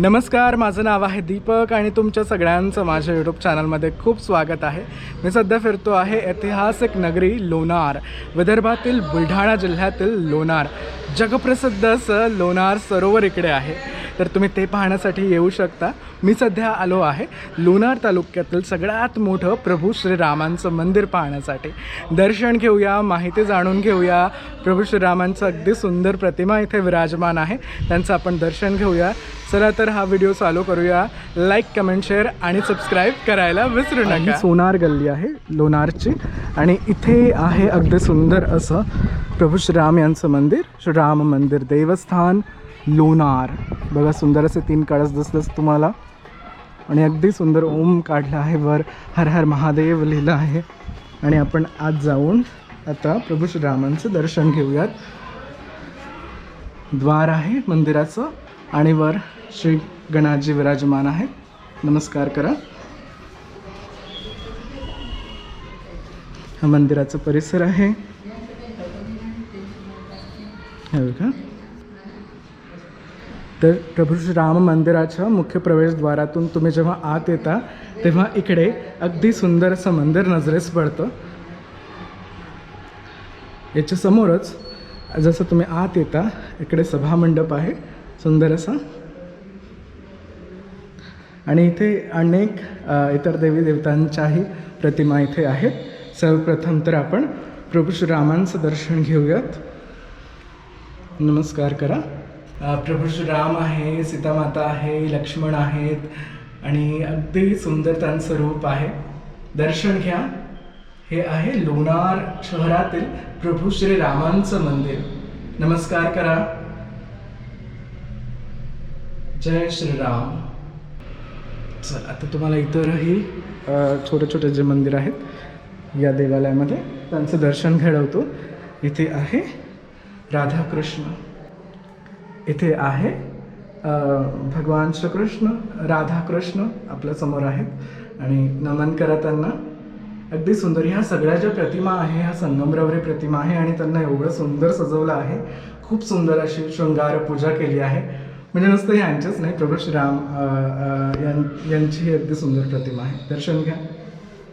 नमस्कार माझं नाव आहे दीपक आणि तुमच्या सगळ्यांचं माझ्या यूट्यूब चॅनलमध्ये खूप स्वागत आहे. मी सध्या फिरतो आहे ऐतिहासिक नगरी लोणार विदर्भातील बुलढाणा जिल्ह्यातील लोणार. जगप्रसिद्ध असं लोणार सरोवर इकडे आहे. तर तुम्ही ते पाहण्यासाठी येऊ शकता. मी सध्या आलो आहे लोणार तालुक्यातील सगळ्यात मोठं प्रभू श्रीरामांचं मंदिर पाहण्यासाठी. दर्शन घेऊया माहिती जाणून घेऊया. प्रभू श्रीरामांचं अगदी सुंदर प्रतिमा इथे विराजमान आहे. त्यांचं आपण दर्शन घेऊया. चला तर हा व्हिडिओ चालू करूया. लाईक कमेंट शेअर आणि सबस्क्राईब करायला विसरू नका. सोनार गल्ली आहे लोणारची. आणि इथे आहे अगदी सुंदर असं प्रभू श्रीराम यांचं मंदिर. श्रीराम मंदिर देवस्थान. लोणार. बघा सुंदर असे तीन कळस दिसलंच तुम्हाला. आणि अगदी सुंदर ओम काढला आहे वर. हर हर महादेव लिहिलं आहे. आणि आपण आज जाऊन आता प्रभू श्रीरामांचं दर्शन घेऊयात. द्वार आहे मंदिराचं आणि वर श्री गणाजी विराजमान आहेत. नमस्कार करा. हा मंदिराचा परिसर आहे. का तर प्रभू श्रीराम मंदिराच्या मुख्य प्रवेशद्वारातून तुम्ही जेव्हा आत येता तेव्हा इकडे अगदी सुंदर असं मंदिर नजरेस पडतं. याच्या समोरच जसं तुम्ही आत येता इकडे सभामंडप आहे सुंदर असा. आणि इथे अनेक इतर देवी देवतांच्याही प्रतिमा इथे आहेत. सर्वप्रथम तर आपण प्रभू श्रीरामांचं दर्शन घेऊयात. नमस्कार करा. प्रभू श्रीराम आहे सीतामाता आहे लक्ष्मण आहेत आणि अगदी सुंदर त्यांचं रूप आहे. दर्शन घ्या. हे आहे लोणार शहरातील प्रभू श्रीरामांचं मंदिर. नमस्कार करा. जय श्रीराम. चल आता तुम्हाला इतरही छोटे छोटे जे मंदिर आहेत या देवालयामध्ये त्यांचं दर्शन घडवतो. इथे आहे राधाकृष्ण. इथे आहे. भगवान श्रीकृष्ण राधाकृष्ण आपल्यासमोर आहेत. आणि नमन करा त्यांना. अगदी सुंदर ह्या सगळ्या ज्या प्रतिमा आहे ह्या संगमरवरी प्रतिमा आहे आणि त्यांना एवढं सुंदर सजवलं आहे. खूप सुंदर अशी शृंगार पूजा केली आहे. म्हणजे नुसतं यांच्याच नाही प्रभू श्रीराम यां- यांची ही अगदी सुंदर प्रतिमा आहे. दर्शन घ्या.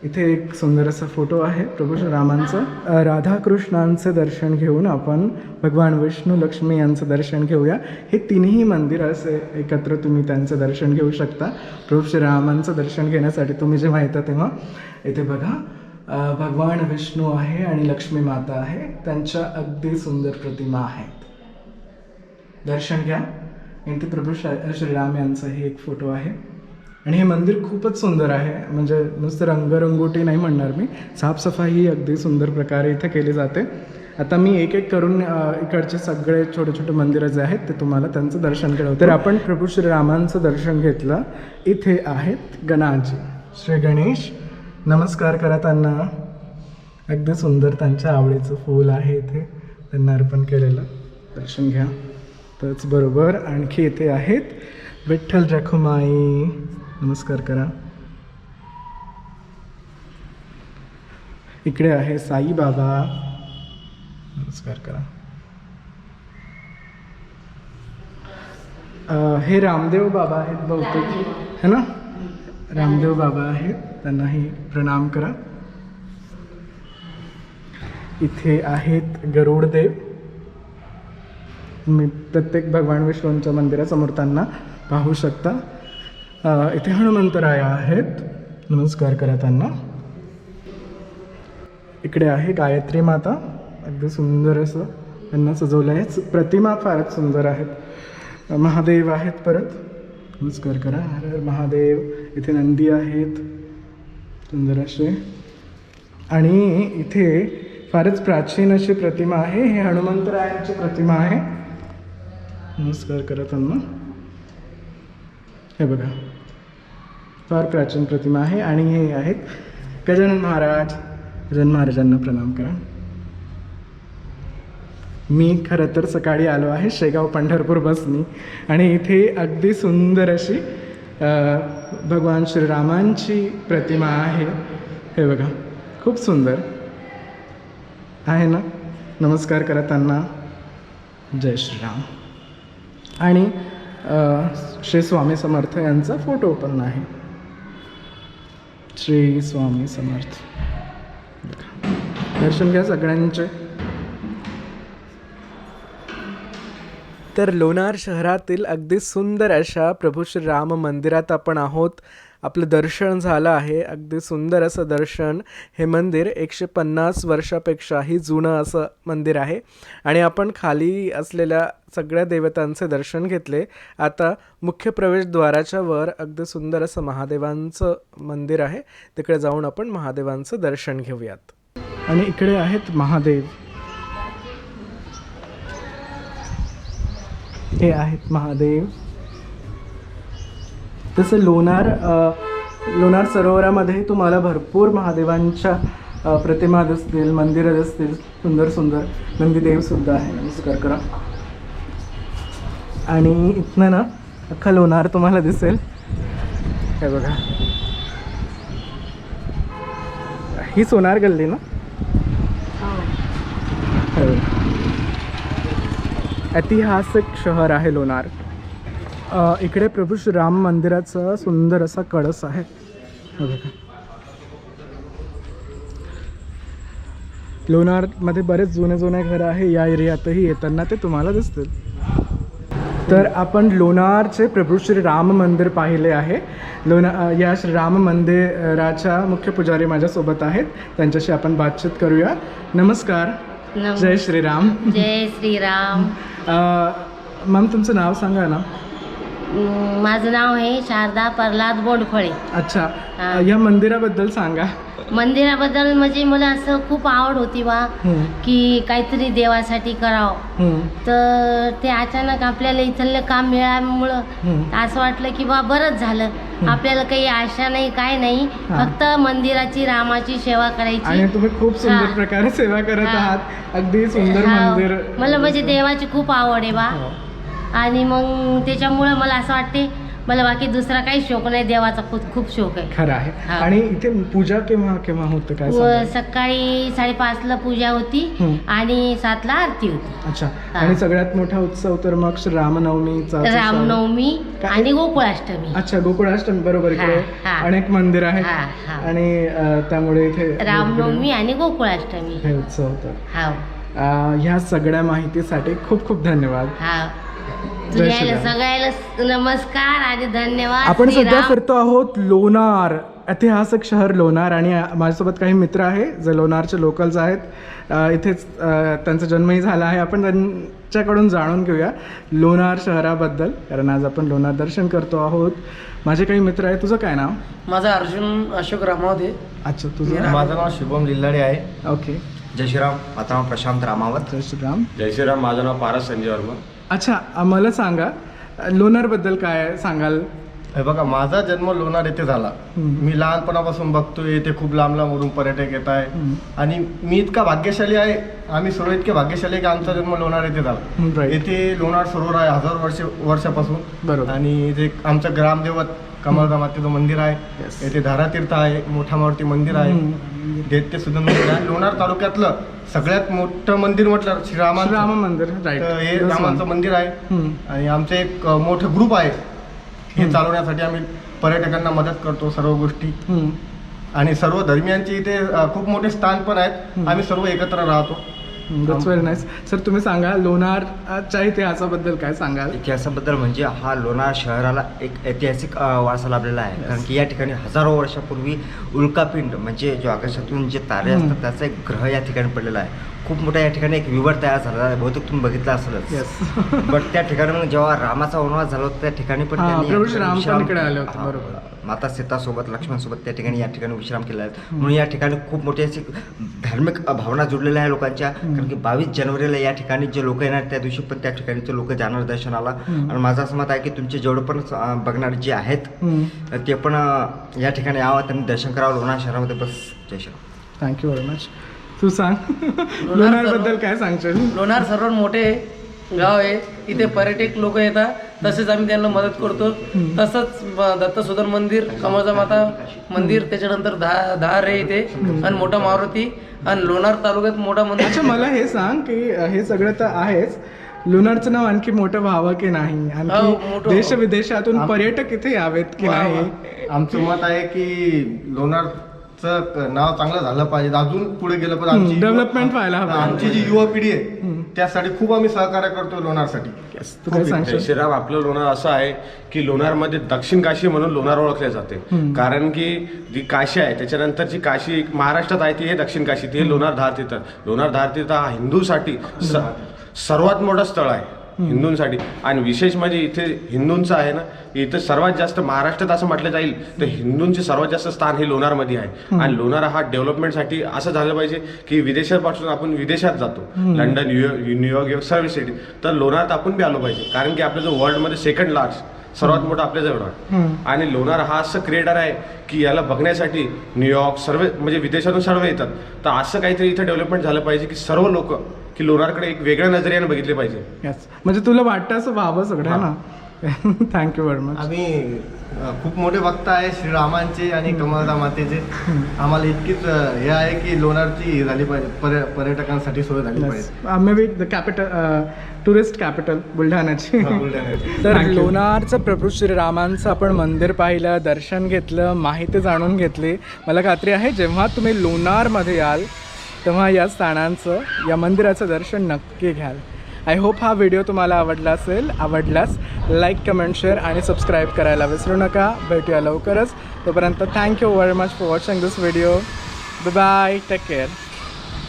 इथे एक सुंदर असा फोटो आहे प्रभू श्रीरामांचं राधाकृष्णांचं दर्शन घेऊन आपण भगवान विष्णू लक्ष्मी यांचं दर्शन घेऊया. हे तिन्ही मंदिर असे एकत्र तुम्ही त्यांचं दर्शन घेऊ शकता. प्रभू श्रीरामांचं दर्शन घेण्यासाठी तुम्ही जेव्हा येता तेव्हा इथे बघा. भगवान विष्णू आहे आणि लक्ष्मी माता आहे. त्यांच्या अगदी सुंदर प्रतिमा आहेत. दर्शन घ्या. इथे प्रभू श्री- श्रीराम यांचाही एक फोटो आहे. आणि हे मंदिर खूपच सुंदर आहे. म्हणजे नुसतं रंगरंगोटी नाही म्हणणार मी. साफसफाई ही अगदी सुंदर प्रकारे इथे केली जाते. आता मी एक एक करून इकडचे सगळे छोटे छोटे मंदिरं जे आहेत ते तुम्हाला त्यांचं दर्शन घडवतो तर आपण प्रभू श्रीरामांचं दर्शन घेतलं. इथे आहेत गणाजी. श्री गणेश नमस्कार करा त्यांना. अगदी सुंदर त्यांच्या आवडीचं फूल आहे इथे. त्यांना अर्पण केलेलं. दर्शन घ्या. त्याचबरोबर आणखी इथे आहेत विठ्ठल रखुमाई. नमस्कार करा. इकडे आहे साई बाबा. नमस्कार करा. हे रामदेव बाबा आहेत बहुतेक है ना? रामदेव बाबा आहेत त्यांनाही प्रणाम करा. इथे आहेत गरुडदेव. तुम्ही प्रत्येक भगवान विष्णूंच्या मंदिरासमोर त्यांना पाहू शकता. इथे हनुमंतराया आहेत. नमस्कार करा त्यांना. इकडे आहे गायत्री माता. अगदी सुंदर असं त्यांना सजवलं आहे. प्रतिमा फारच सुंदर आहेत. महादेव आहेत परत. नमस्कार करा. हर हर महादेव. इथे नंदी आहेत. सुंदर असे. आणि इथे फारच प्राचीन अशी प्रतिमा आहे. हे हनुमंतरायांची प्रतिमा आहे. नमस्कार करा त्यांना. हे बघा. फार प्राचीन प्रतिमा आहे आणि हे आहेत गजानन महाराज. गजानन महाराजांना प्रणाम करा. मी खरं तर सकाळी आलो आहे शेगाव पंढरपूर बसनी आणि इथे अगदी सुंदर अशी भगवान श्रीरामांची प्रतिमा आहे. हे बघा खूप सुंदर. आहे ना? नमस्कार करा त्यांना जय श्रीराम. आणि श्री स्वामी समर्थ यांचा फोटो पण आहे. श्री स्वामी समर्थ. दर्शन घ्या सगळ्यांचे. तर लोणार शहरातील अगदी सुंदर अशा प्रभू श्री राम मंदिरात आपण आहोत. आपलं दर्शन झालं आहे. अगदी सुंदर असं दर्शन. हे मंदिर एकशे पन्नास वर्षापेक्षाही जुनं असं मंदिर आहे. आणि आपण खाली असलेल्या सगळ्या देवतांचे दर्शन घेतले. आता मुख्य प्रवेशद्वाराच्या वर अगदी सुंदर असं महादेवांचं मंदिर आहे. तिकडे जाऊन आपण महादेवांचं दर्शन घेऊयात. आणि इकडे आहेत महादेव. हे आहेत महादेव. तसं लोणार लोणार सरोवरामध्ये तुम्हाला भरपूर महादेवांच्या प्रतिमा दिसतील मंदिरं दिसतील सुंदर सुंदर नंदीदेवसुद्धा आहे. नमस्कार करा. आणि इथनं ना अख्खा लोणार तुम्हाला दिसेल. हे बघा. ही सोनार गल्ली ना? हो. ऐतिहासिक शहर आहे लोणार. इकडे प्रभू श्री राम मंदिराचा सुंदर असा कळस आहे. बघा. लोणारमध्ये बरेच जुने जुने घरं आहे या एरियातही येताना ते तुम्हाला दिसतील. तर आपण लोणारचे प्रभू श्री राम मंदिर पाहिले आहे. लोणा अ, या श्री राम मंदिराच्या मुख्य पुजारी माझ्यासोबत आहेत. त्यांच्याशी आपण बातचीत करूया. नमस्कार. नम- जय श्रीराम. जय श्रीराम. मॅम तुमचं नाव सांगा ना. माझं नाव आहे शारदा प्रल्हाद बोंडखोळे. अच्छा या मंदिराबद्दल सांगा. मंदिराबद्दल म्हणजे मला असं खूप आवड होती बा की काहीतरी देवासाठी करावं. तर ते अचानक आपल्याला इथलं काम मिळाल्यामुळं. असं वाटलं की बा बरंच झालं. आपल्याला काही आशा नाही काय नाही. फक्त मंदिराची रामाची सेवा आणि करायची तुम्ही खूप सुंदर. प्रकारे सेवा करत. आहात. अगदी सुंदर. मंदिर. मला म्हणजे देवाची खूप आवड आहे बा. हो. आणि मग त्याच्यामुळं मला असं वाटते मला बाकी दुसरा काही शौक नाही देवाचा खूप खूप शौक आहे खरं आहे हा. आणि इथे पूजा केव्हा केव्हा होतं काय व सांगाल? सकाळी साडेपाचला पूजा होती हं. आणि सातला आरती होती अच्छा हा. आणि सगळ्यात मोठा उत्सव तर मग श्री रामनवमीचा. रामनवमी काय? आणि गोकुळाष्टमी अच्छा गोकुळाष्टमी बरोबर इकडे हा, हा. अनेक मंदिर आहेत हा, हा. आणि अ, त्यामुळे इथे रामनवमी आणि गोकुळाष्टमी हे उत्सव होतात हा अ, ह्या सगळ्या माहितीसाठी खूप खूप धन्यवाद हा सगळ्याला नमस्कार आणि धन्यवाद आपण सध्या. फिरतो आहोत लोणार ऐतिहासिक शहर लोणार आणि माझ्यासोबत काही मित्र आहे जे लोणारचे लोकल्स आहेत. इथेच त्यांचा जन्मही झाला आहे. आपण त्यांच्याकडून जाणून घेऊया लोणार शहराबद्दल कारण आज आपण लोणार दर्शन करतो आहोत. माझे काही मित्र आहे तुझं काय नाव? माझा अर्जुन अशोक रामावत आहे. अच्छा तुझं माझं नाव शुभम लिल्लाडे आहे. ओके जय श्रीराम माझं नाव प्रशांत रामावत. जय श्रीराम. जय श्रीराम माझं नाव पारस संजय वर्मा. अच्छा मला सांगा लोणारबद्दल काय सांगाल? हे बघा माझा जन्म लोणार येथे झाला. मी लहानपणापासून बघतोय येथे खूप लांब लांबवरून पर्यटक येत आहे. आणि मी इतका भाग्यशाली आहे आम्ही सर्व इतके भाग्यशाली आहे की आमचा जन्म लोणार येथे झाला. येथे लोणार सरोवर आहे हजार वर्ष वर्षापासून. बरोबर. आणि जे आमचं ग्रामदेवत कमलदा मातेचं मंदिर आहे. येथे धारातीर्थ आहे मोठा मारुती मंदिर आहे. हम्म. दैत्य सुदन मंदिर आहे. लोणार तालुक्यातलं सगळ्यात मोठं मंदिर म्हटलं श्रीरामांचं राम मंदिर तर हे रामांचं मंदिर आहे. हम्म. आणि आमचं एक अ, मोठं ग्रुप आहे. हे चालवण्यासाठी आम्ही पर्यटकांना मदत करतो सर्व गोष्टी. हम्म. आणि सर्व धर्मियांचे इथे अ, खूप मोठे स्थान पण आहेत. आम्ही सर्व एकत्र राहतो. दॅट्स व्हेरी नाईस सर तुम्ही सांगा लोणारच्या इतिहासाबद्दल काय सांगाल? इतिहासाबद्दल म्हणजे हा लोणार शहराला एक ऐतिहासिक वारसा लाभलेला आहे. कारण की या ठिकाणी हजारो वर्षापूर्वी उल्कापिंड म्हणजे जो आकाशातून जे तारे. असतात त्याचा एक ग्रह या ठिकाणी पडलेला आहे. खूप मोठा या ठिकाणी एक विवर तयार झालेला आहे. बहुतेक तुम्ही बघितला असेलच. बट त्या ठिकाणी जेव्हा रामाचा वनवास झाला होता त्या ठिकाणी पण इकडे आले होते, बरोबर. माता सीतासोबत लक्ष्मणसोबत त्या ठिकाणी या ठिकाणी विश्राम केला आहे. म्हणून या ठिकाणी खूप मोठी अशी धार्मिक भावना जुडलेल्या आहे लोकांच्या. कारण की बावीस जानेवारीला या ठिकाणी जे लोक येणार त्या दिवशी पण त्या ठिकाणचे लोक जाणार दर्शनाला. आणि माझं असं मत आहे की तुमचे जेवढे पण बघणारे जे आहेत थँक्यू ते पण या ठिकाणी यावं त्यांनी दर्शन करावं. लोणार शहरामध्ये बस. जय श्रीराम व्हेरी मच तू सांग. लोणार बद्दल काय सांगशील? लोणार सर्वात मोठे गाव आहे. इथे पर्यटक लोक येतात. तसेच आम्ही त्यांना मदत करतो. तसंच दत्तसुदन मंदिर कमळजा माता मंदिर त्याच्यानंतर दहा दहा रे इथे. आणि मोठा मारुती आणि लोणार तालुक्यात मोठा मंदिर. अच्छा मला हे सांग की हे सगळं तर आहेच. लोणारचं नाव आणखी मोठं व्हावं की नाही? हो, आणखी देश. विदेशातून पर्यटक इथे यावेत की नाही? आमचं मत आहे की लोणारचं नाव चांगलं झालं पाहिजे. अजून पुढे गेलं पण आमची युवा- development व्हायला हवं. आमची जी युवा पिढी आहे त्यासाठी खूप आम्ही सहकार्य करतो लोणारसाठी. Yes, तू काय सांगशील? श्रीराम आपलं लोणार असं आहे की लोणारमध्ये दक्षिण काशी म्हणून लोणार ओळखले जाते. कारण की जी काशी आहे त्याच्यानंतरची काशी एक महाराष्ट्रात आहे ती आहे दक्षिण काशी ती लोणार धार तीर्थ. लोणार धार तीर्थ हा हिंदूसाठी स- सर्वात मोठं स्थळ आहे. हिंदूंसाठी. आणि विशेष म्हणजे इथे हिंदूंचं आहे ना इथं सर्वात जास्त महाराष्ट्रात असं म्हटलं जाईल तर हिंदूंचे सर्वात जास्त स्थान हे लोणारमध्ये आहे. आणि लोणार हा डेव्हलपमेंटसाठी असं झालं पाहिजे की विदेशापासून आपण विदेशात जातो. London New York New York सर्व सिटी तर लोणारात आपण बी आलो पाहिजे. कारण की आपलं जो वर्ल्डमध्ये सेकंड लार्ज सर्वात मोठा आपल्याजवळ आणि लोणार हा असं क्रिएटर आहे की याला बघण्यासाठी न्यूयॉर्क सर्व म्हणजे विदेशातून सर्व येतात. तर असं काहीतरी इथं डेव्हलपमेंट झालं पाहिजे की सर्व लोक की लोणारकडे एक वेगळ्या नजरेने बघितले पाहिजे. म्हणजे तुला वाटतं असं व्हावं सगळं ना थँक्यू व्हेरी मच आम्ही खूप मोठे भक्त आहे श्रीरामांचे आणि कमलदा मातेचे. आम्हाला इतकीच हे आहे की लोणारची ही झाली पाहिजे पर्य पर्यटकांसाठी सोय झाली पाहिजे. Maybe the capital tourist capital बुलढाण्याची. बुलढाण्याची. तर लोणारचं प्रभू श्रीरामांचं आपण मंदिर पाहिलं दर्शन घेतलं माहिती जाणून घेतली. मला खात्री आहे जेव्हा तुम्ही लोणारमध्ये याल तेव्हा या स्थानांचं या मंदिराचं दर्शन नक्की घ्याल. आय होप हा व्हिडिओ तुम्हाला आवडला असेल आवडलास लाईक कमेंट शेअर आणि सबस्क्राईब करायला विसरू नका. भेटूया लवकरच. तोपर्यंत thank you very much for watching this video bye take care